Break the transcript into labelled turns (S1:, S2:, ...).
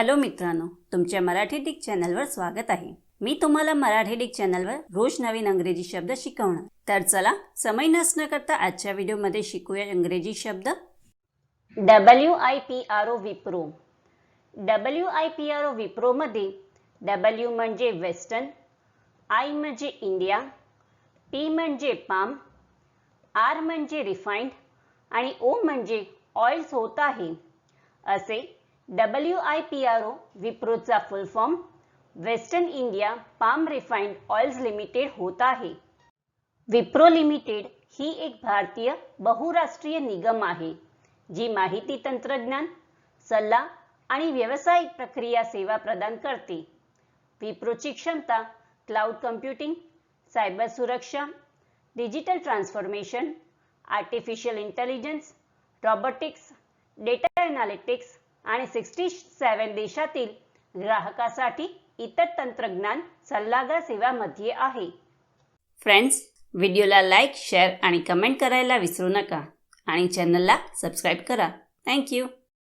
S1: Hello मित्रांनो तुमच्या Marathi Dick चॅनलवर स्वागत आहे. मी तुम्हाला मराठी डिक चॅनलवर रोज नवीन अंग्रेजी शब्द शिकवणार. तर चला समय नसणं करता आजच्या व्हिडिओमध्ये शिकूया इंग्रजी शब्द. W I P R O Wipro W I P R O विप्रोमध्ये W म्हणजे वेस्टर्न आय म्हणजे इंडिया पी म्हणजे पाम आर म्हणजे रिफाईंड आणि ओ म्हणजे ऑइल्स होत आहे. असे W I P R O विप्रोचा full form western India palm refined oils limited होत आहे. विप्रो लिमिटेड ही एक भारतीय बहुराष्ट्रीय निगम आहे जी माहिती तंत्रज्ञान सल्ला आणि व्यावसायिक प्रक्रिया सेवा प्रदान करते. विप्रोची क्षमता क्लाउड कम्प्युटिंग सायबर सुरक्षा digital transformation artificial intelligence robotics data analytics आणि सिक्स्टी सेवन देशातील ग्राहकासाठी इतर तंत्रज्ञान सल्लागार सेवामध्ये आहे. फ्रेंड्स व्हिडिओला लाईक शेअर आणि कमेंट करायला विसरू नका. आणि चॅनलला सबस्क्राईब करा. थँक्यू